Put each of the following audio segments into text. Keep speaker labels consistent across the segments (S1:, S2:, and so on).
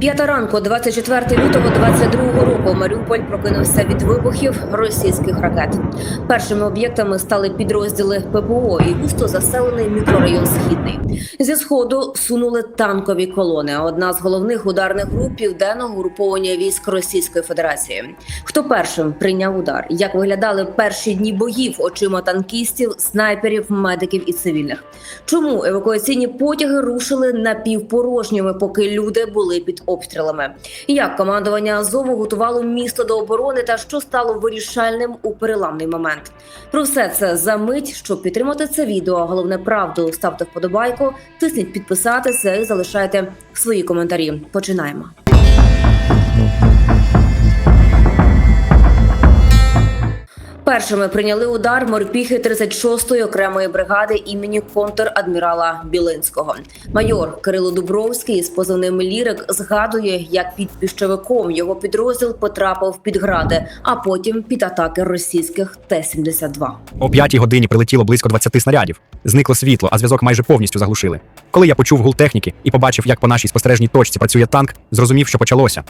S1: П'ята ранку, 24 лютого 22 року, Маріуполь прокинувся від вибухів російських ракет. Першими об'єктами стали підрозділи ППО і густо заселений мікрорайон Східний. Зі сходу сунули танкові колони. Одна з головних ударних груп південного угруповання військ Російської Федерації. Хто першим прийняв удар? Як виглядали перші дні боїв очима танкістів, снайперів, медиків і цивільних? Чому евакуаційні потяги рушили напівпорожніми, поки люди були під обстрілами? Як командування Азову готувало місто до оборони та що стало вирішальним у переламний момент? Про все це за мить, щоб підтримати це відео. Головне правду ставте вподобайку, тисніть підписатися і залишайте свої коментарі. Починаємо. Першими прийняли удар морпіхи 36-ї окремої бригади імені контр-адмірала Білинського. Майор Кирило Дубровський з позивним Лірик згадує, як під піщовиком його підрозділ потрапив під гради, а потім під атаки російських Т-72.
S2: О п'ятій годині прилетіло близько 20 снарядів. Зникло світло, а зв'язок майже повністю заглушили. Коли я почув гул техніки і побачив, як по нашій спостережній точці працює танк, зрозумів, що почалося.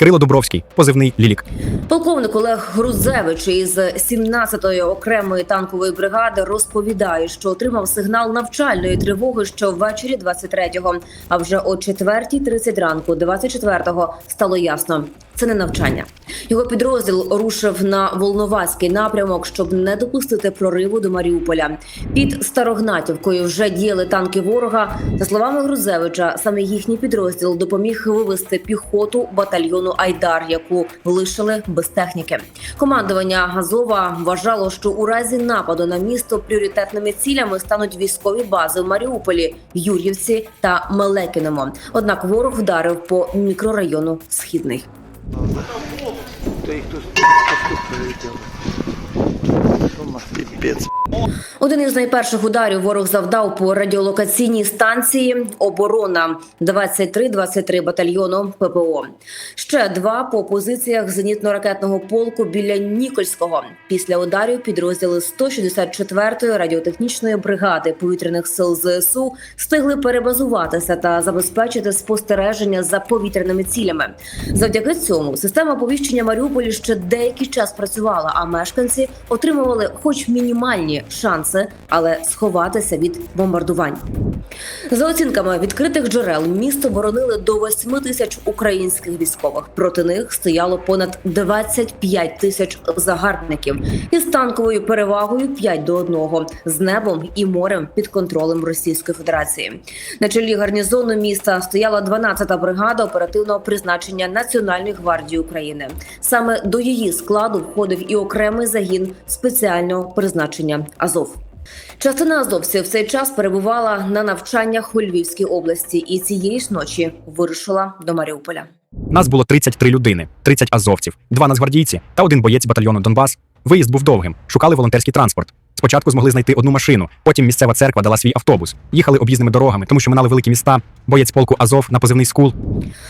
S2: Кирило Дубровський, позивний Лілік.
S1: Полковник Олег Грузевич із 17-ї окремої танкової бригади розповідає, що отримав сигнал навчальної тривоги ще ввечері 23-го, А вже о 4.30 ранку, 24-го, стало ясно. Це не навчання. Його підрозділ рушив на Волноваський напрямок, щоб не допустити прориву до Маріуполя. Під Старогнатівкою вже діяли танки ворога. За словами Грузевича, саме їхній підрозділ допоміг вивести піхоту батальйону Айдар, яку лишили без техніки. Командування Газова вважало, що у разі нападу на місто пріоритетними цілями стануть військові бази в Маріуполі, Юр'ївці та Мелекіному. Однак ворог вдарив по мікрорайону Східний.
S3: То
S1: Один із найперших ударів ворог завдав по радіолокаційній станції оборона 23-23 батальйону ППО. Ще два по позиціях зенітно-ракетного полку біля Нікольського. Після ударів підрозділи 164-ї радіотехнічної бригади повітряних сил ЗСУ встигли перебазуватися та забезпечити спостереження за повітряними цілями. Завдяки цьому система оповіщення Маріуполі ще деякий час працювала, а мешканці отримували хоч мінімальні шанси, але сховатися від бомбардувань. За оцінками відкритих джерел, місто боронили до 8 тисяч українських військових. Проти них стояло понад 25 тисяч загарбників із танковою перевагою 5 до 1, з небом і морем під контролем Російської Федерації. На чолі гарнізону міста стояла 12-та бригада оперативного призначення Національної гвардії України. Саме до її складу входив і окремий загін спеціального призначення Азов. Частина азовців в цей час перебувала на навчаннях у Львівській області і цієї ж ночі вирушила до Маріуполя.
S2: Нас було 33 людини, 30 азовців, два нацгвардійці та один боєць батальйону Донбас. Виїзд був довгим, шукали волонтерський транспорт. Спочатку змогли знайти одну машину, потім місцева церква дала свій автобус. Їхали об'їзними дорогами, тому що минали великі міста. Боєць полку Азов на позивний скул.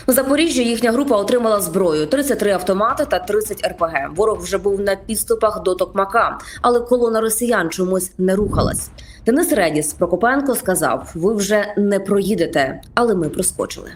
S1: У Запоріжжі їхня група отримала зброю: 33 автомати та 30 РПГ. Ворог вже був на підступах до Токмака, але колона росіян чомусь не рухалась. Денис Редіс Прокопенко сказав: ви вже не проїдете, але ми проскочили.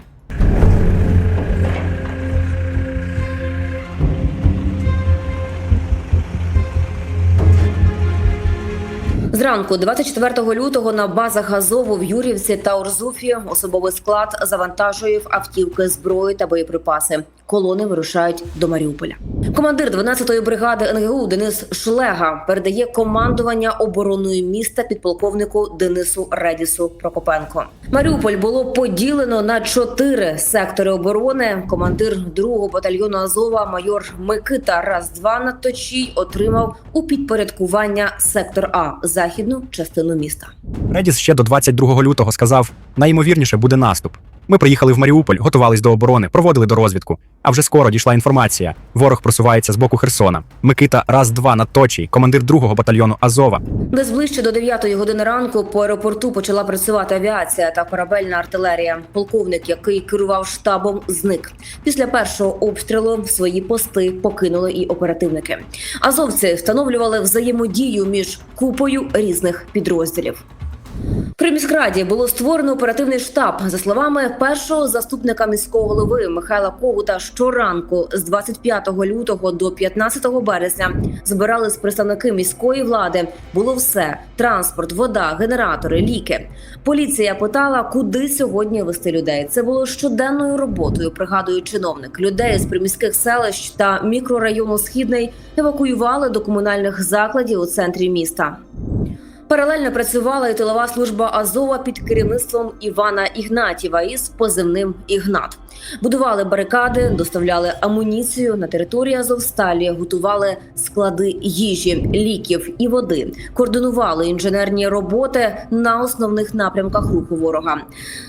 S1: Зранку, 24 лютого, на базах Азову в Юрівці та Орзуфі особовий склад завантажує в автівки зброю та боєприпаси. Колони вирушають до Маріуполя. Командир 12-ї бригади НГУ Денис Шлега передає командування обороною міста підполковнику Денису Редісу Прокопенко. Маріуполь було поділено на чотири сектори оборони. Командир 2-го батальйону Азова, майор Микита Раз-2 Надточій отримав у підпорядкування сектор А західну частину міста.
S2: Редіс ще до 22 лютого сказав: найімовірніше буде наступ. Ми приїхали в Маріуполь, готувались до оборони, проводили до розвідку. А вже скоро дійшла інформація. Ворог просувається з боку Херсона. Микита раз-два на точі, командир другого батальйону Азова.
S1: Десь ближче до 9 години ранку по аеропорту почала працювати авіація та корабельна артилерія. Полковник, який керував штабом, зник. Після першого обстрілу свої пости покинули і оперативники. Азовці встановлювали взаємодію між купою різних підрозділів. При міськраді було створено оперативний штаб. За словами першого заступника міського голови Михайла Когута, щоранку з 25 лютого до 15 березня збирались представники міської влади. Було все: транспорт, вода, генератори, ліки. Поліція питала, куди сьогодні вести людей. Це було щоденною роботою. Пригадує чиновник. Людей з приміських селищ та мікрорайону Східний евакуювали до комунальних закладів у центрі міста. Паралельно працювала і тилова служба Азова під керівництвом Івана Ігнатіва із позивним Ігнат. Будували барикади, доставляли амуніцію на території Азовсталі, готували склади їжі, ліків і води, координували інженерні роботи на основних напрямках руху ворога.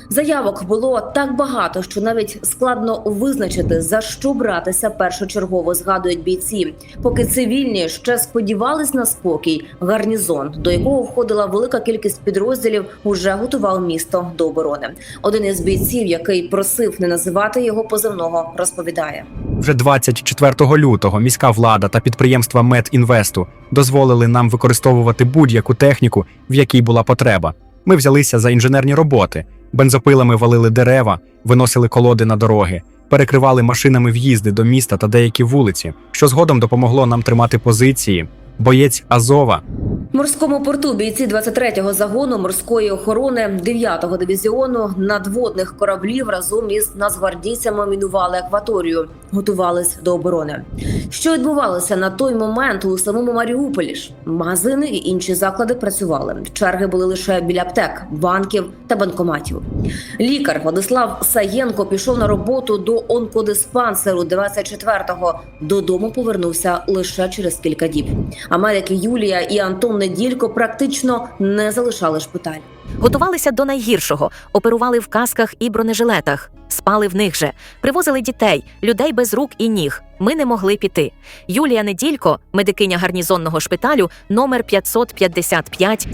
S1: Заявок було так багато, що навіть складно визначити за що братися першочергово. Згадують бійці. Поки цивільні ще сподівались на спокій, гарнізон, до якого входила велика кількість підрозділів, уже готував місто до оборони. Один із бійців, який просив не називати його позивного, розповідає.
S2: Вже 24 лютого міська влада та підприємства Медінвесту дозволили нам використовувати будь-яку техніку, в якій була потреба. Ми взялися за інженерні роботи, бензопилами валили дерева, виносили колоди на дороги, перекривали машинами в'їзди до міста та деякі вулиці, що згодом допомогло нам тримати позиції. Боєць Азова
S1: морському порту бійці 23-го загону морської охорони 9-го дивізіону надводних кораблів разом із нацгвардійцями мінували акваторію, готувались до оборони. Що відбувалося на той момент у самому Маріуполі ж? Магазини і інші заклади працювали. Черги були лише біля аптек, банків та банкоматів. Лікар Владислав Саєнко пішов на роботу до онкодиспансеру 24-го. Додому повернувся лише через кілька діб. А медики Юлія і Антон Неділько практично не залишали шпиталь.
S4: Готувалися до найгіршого, оперували в касках і бронежилетах, спали в них же, привозили дітей, людей без рук і ніг. Ми не могли піти. Юлія Неділько, медикиня гарнізонного шпиталю, номер 555,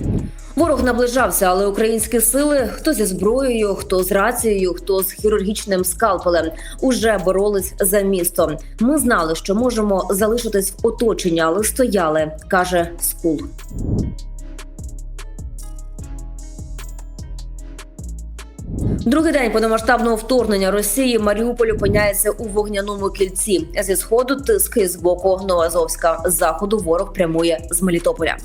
S1: Ворог наближався, але українські сили хто зі зброєю, хто з рацією, хто з хірургічним скалпелем уже боролись за місто. Ми знали, що можемо залишитись в оточенні, але стояли, каже Скул. Другий день повномасштабного вторгнення Росії Маріуполь опиняється у вогняному кільці. Зі сходу тиски з боку Новоазовська, з заходу ворог прямує з Мелітополя.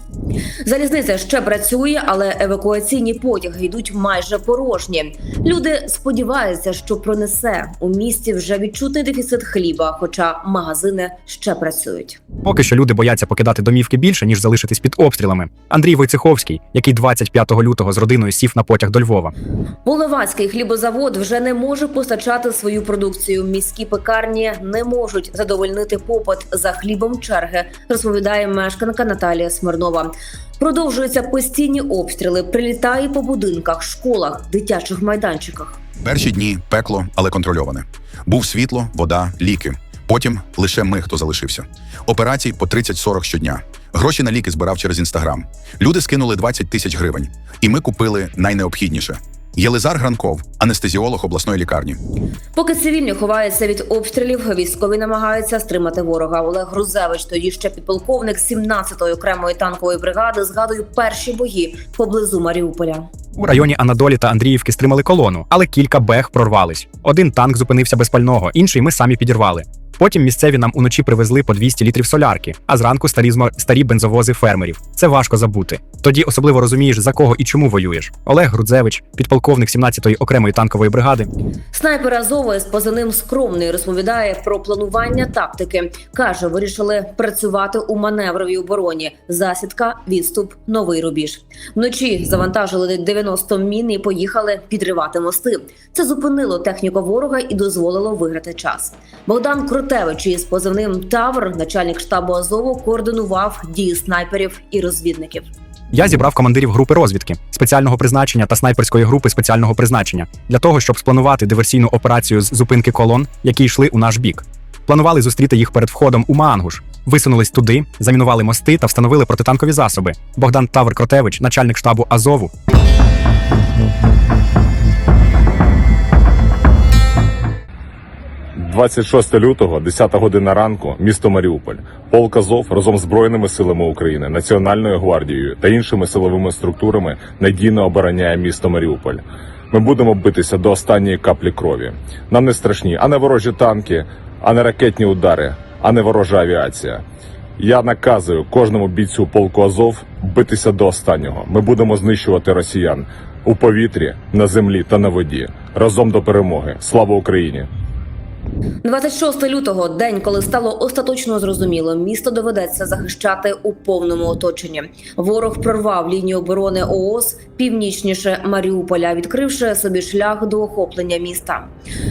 S1: Залізниця ще працює, але евакуаційні потяги йдуть майже порожні. Люди сподіваються, що пронесе у місті вже відчутий дефіцит хліба, хоча магазини ще працюють.
S2: Поки що люди бояться покидати домівки більше, ніж залишитись під обстрілами. Андрій Войцеховський, який 25 лютого з родиною сів на потяг до Львова.
S1: Волновацький хлібозавод вже не може постачати свою продукцію. Міські пекарні не можуть задовольнити попит за хлібом черги, розповідає мешканка Наталія Смирнова. Продовжуються постійні обстріли, прилітає по будинках, школах, дитячих майданчиках.
S5: Перші дні пекло, але контрольоване. Був світло, вода, ліки. Потім лише ми, хто залишився. Операцій по 30-40 щодня. Гроші на ліки збирав через інстаграм. Люди скинули 20 тисяч гривень, і ми купили найнеобхідніше. Єлизар Гранков, анестезіолог обласної лікарні.
S1: Поки цивільні ховаються від обстрілів, військові намагаються стримати ворога. Олег Грузевич, тоді ще підполковник 17-ї окремої танкової бригади, згадує перші бої поблизу Маріуполя.
S2: У районі Анадолі та Андріївки стримали колону, але кілька бех прорвались. Один танк зупинився без пального, інший ми самі підірвали. Потім місцеві нам уночі привезли по 200 літрів солярки, а зранку старі старі бензовози фермерів. Це важко забути. Тоді особливо розумієш, за кого і чому воюєш. Олег Грудзевич, підполковник 17-ї окремої танкової бригади,
S1: Снайпер Азова з позивним скромний розповідає про планування тактики. каже, вирішили працювати у маневровій обороні. Засідка, відступ, новий рубіж. Вночі завантажили 90 мін і поїхали підривати мости. Це зупинило техніку ворога і дозволило виграти час. Богдан Крутевич із позивним Тавр, начальник штабу Азову, координував дії снайперів і розвідників.
S2: Я зібрав командирів групи розвідки, спеціального призначення та снайперської групи спеціального призначення для того, щоб спланувати диверсійну операцію з зупинки колон, які йшли у наш бік. Планували зустріти їх перед входом у Маангуш. Висунулись туди, замінували мости та встановили протитанкові засоби. Богдан Тавр Кротевич, начальник штабу Азову,
S6: 26 лютого, 10 година ранку, місто Маріуполь. Полк Азов разом з Збройними силами України, Національною гвардією та іншими силовими структурами надійно обороняє місто Маріуполь. Ми будемо битися до останньої каплі крові. Нам не страшні, а не ворожі танки, а не ракетні удари, а не ворожа авіація. Я наказую кожному бійцю полку Азов битися до останнього. Ми будемо знищувати росіян у повітрі, на землі та на воді. Разом до перемоги. Слава Україні!
S1: 26 лютого, день, коли стало остаточно зрозуміло, місто доведеться захищати у повному оточенні. Ворог прорвав лінію оборони ООС північніше Маріуполя, відкривши собі шлях до охоплення міста.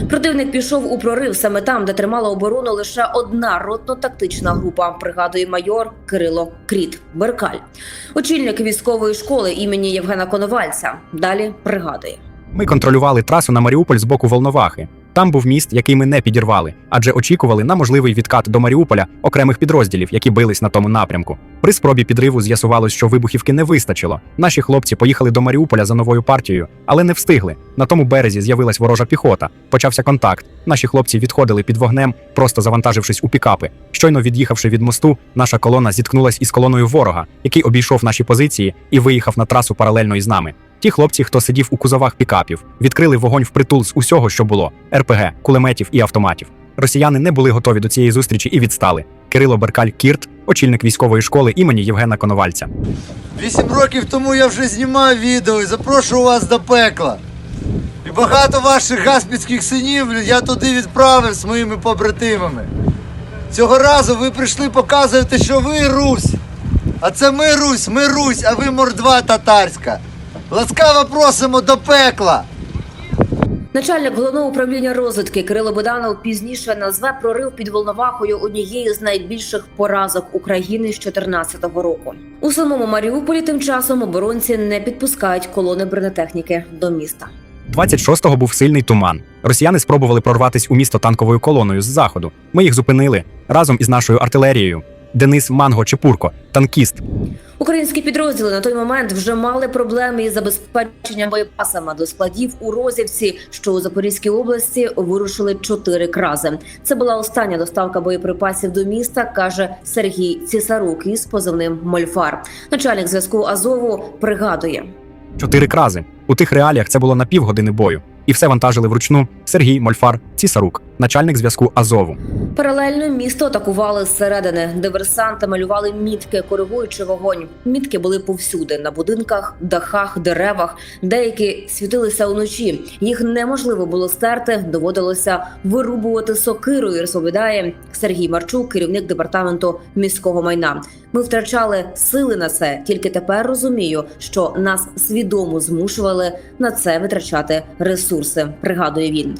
S1: Противник пішов у прорив саме там, де тримала оборону лише одна ротно-тактична група. Пригадує майор Кирило Кріт Беркаль, очільник військової школи імені Євгена Коновальця. Далі пригадує.
S2: Ми контролювали трасу на Маріуполь з боку Волновахи. Там був міст, який ми не підірвали, адже очікували на можливий відкат до Маріуполя окремих підрозділів, які бились на тому напрямку. При спробі підриву з'ясувалось, що вибухівки не вистачило. Наші хлопці поїхали до Маріуполя за новою партією, але не встигли. На тому березі з'явилась ворожа піхота. Почався контакт. Наші хлопці відходили під вогнем, просто завантажившись у пікапи. Щойно від'їхавши від мосту, наша колона зіткнулась із колоною ворога, який обійшов наші позиції і виїхав на трасу паралельно із нами. Ті хлопці, хто сидів у кузовах пікапів, відкрили вогонь впритул з усього, що було: РПГ, кулеметів і автоматів. Росіяни не були готові до цієї зустрічі і відстали. Кирило Беркаль Кірт, очільник військової школи імені Євгена Коновальця.
S7: Вісім років тому я вже знімав відео і запрошую вас до пекла. І багато ваших гаспідських синів я туди відправив з моїми побратимами. Цього разу ви прийшли показувати, що ви Русь. А це ми Русь, ми Русь, а ви мордва татарська. Ласкаво просимо до пекла.
S1: Начальник головного управління розвідки Кирило Боданов пізніше назве прорив під Волновахою однією з найбільших поразок України з 2014 року. У самому Маріуполі тим часом оборонці не підпускають колони бронетехніки до міста.
S2: 26-го був сильний туман. Росіяни спробували прорватися у місто танковою колоною з заходу. Ми їх зупинили разом із нашою артилерією. Денис Манго Чепурко, танкіст,
S1: Українські підрозділи на той момент вже мали проблеми із забезпеченням боєпасами до складів у Розівці, що у Запорізькій області вирушили чотири крази. Це була остання доставка боєприпасів до міста, каже Сергій Цісарук із позивним Мольфар. Начальник зв'язку Азову пригадує.
S2: чотири крази. У тих реаліях це було на півгодини бою. І все вантажили вручну Сергій Мольфар Цісарук, начальник зв'язку Азову.
S1: Паралельно місто атакували зсередини. Диверсанти малювали мітки, коригуючи вогонь. Мітки були повсюди на будинках, дахах, деревах. Деякі світилися уночі. Їх неможливо було стерти. Доводилося вирубувати сокирою. Розповідає Сергій Марчук, керівник департаменту міського майна. Ми втрачали сили на це. Тільки тепер розумію, що нас свідомо змушували на це витрачати ресурси. Пригадує він.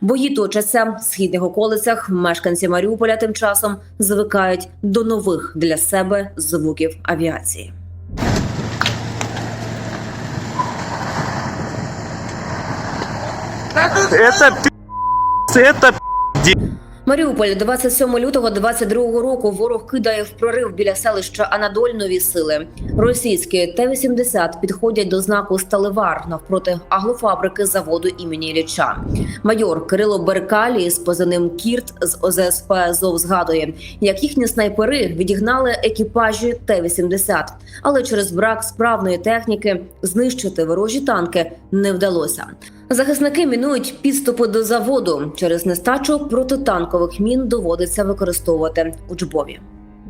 S1: Бої точаться в східних околицях. Мешканці Маріуполя тим часом звикають до нових для себе звуків авіації.
S3: Это пи***ц, это
S1: Маріуполь 27 лютого 22 року ворог кидає в прорив біля селища Анадоль нові сили. Російські Т-80 підходять до знаку Сталевар навпроти аглофабрики заводу імені Ілліча. Майор Кирило Беркалі з позивним Кірт з ОЗСП ЗОВ згадує, як їхні снайпери відігнали екіпажі Т-80, але через брак справної техніки знищити ворожі танки не вдалося. Захисники мінують підступи до заводу. Через нестачу протитанкових мін доводиться використовувати учбові.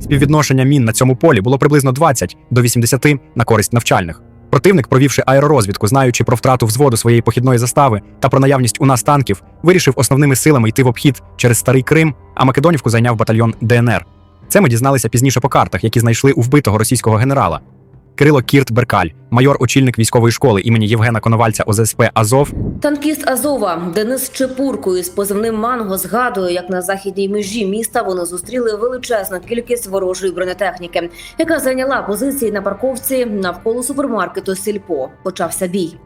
S2: Співвідношення мін на цьому полі було приблизно 20 до 80 на користь навчальних. Противник, провівши аеророзвідку, знаючи про втрату взводу своєї похідної застави та про наявність у нас танків, вирішив основними силами йти в обхід через старий Крим, а Македонівку зайняв батальйон ДНР. Це ми дізналися пізніше по картах, які знайшли у вбитого російського генерала. Кирило Кірт Беркаль, майор очільник військової школи імені Євгена Коновальця ОЗСП Азов,
S1: Танкіст Азова Денис Чепурко із позивним Манго згадує, як на західній межі міста вони зустріли величезну кількість ворожої бронетехніки, яка зайняла позиції на парковці навколо супермаркету Сільпо. Почався бій.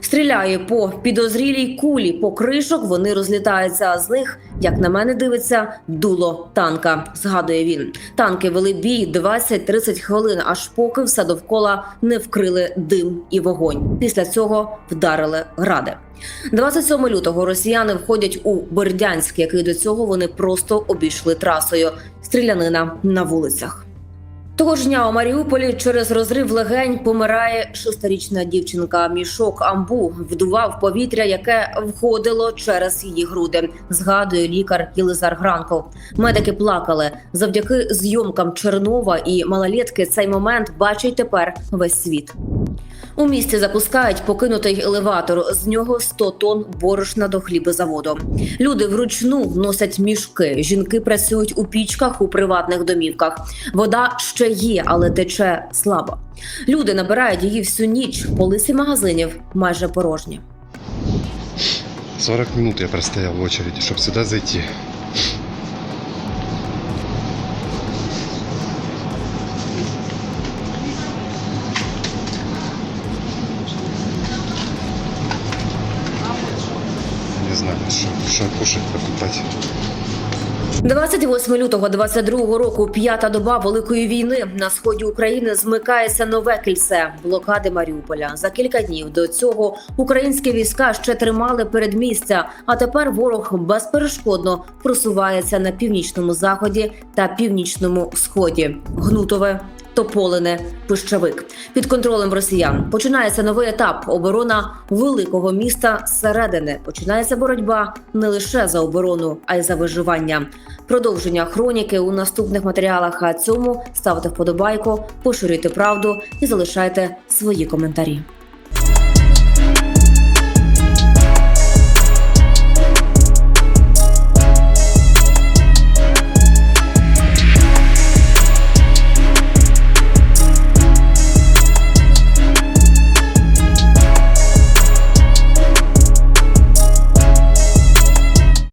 S1: Стріляє по підозрілій кулі, по кришок вони розлітаються. А з них, як на мене, дивиться дуло танка. Згадує він. Танки вели бій 20-30 хвилин, аж поки все довкола не вкрили дим і вогонь. Після цього вдарили гради. 27 лютого росіяни входять у Бердянськ, який до цього вони просто обійшли трасою. Стрілянина на вулицях. Того ж дня у Маріуполі через розрив легень помирає шестирічна дівчинка. Мішок амбу вдував повітря, яке входило через її груди. Згадує лікар Єлизар Гранков. Медики плакали завдяки зйомкам Чернова і малолітки Цей момент бачить тепер весь світ. У місті запускають покинутий елеватор. З нього 100 тонн борошна до хлібозаводу. Люди вручну носять мішки. Жінки працюють у пічках у приватних домівках. Вода ще є, але тече слабо. Люди набирають її всю ніч. Полиці магазинів майже порожні.
S8: 40 минут я простоял в очереди, чтобы сюда зайти. Знаю, что, что кушать, покупать.
S1: 28 лютого 22 року, п'ята доба великої війни на сході України змикається нове кільце блокади Маріуполя. За кілька днів до цього українські війська ще тримали передмістя. А тепер ворог безперешкодно просувається на північному заході та північному сході. Гнутове. Тополине, пищавик під контролем росіян починається новий етап оборона великого міста зсередини. Починається боротьба не лише за оборону, а й за виживання. Продовження хроніки у наступних матеріалах. А цьому ставте вподобайку, поширюйте правду і залишайте свої коментарі.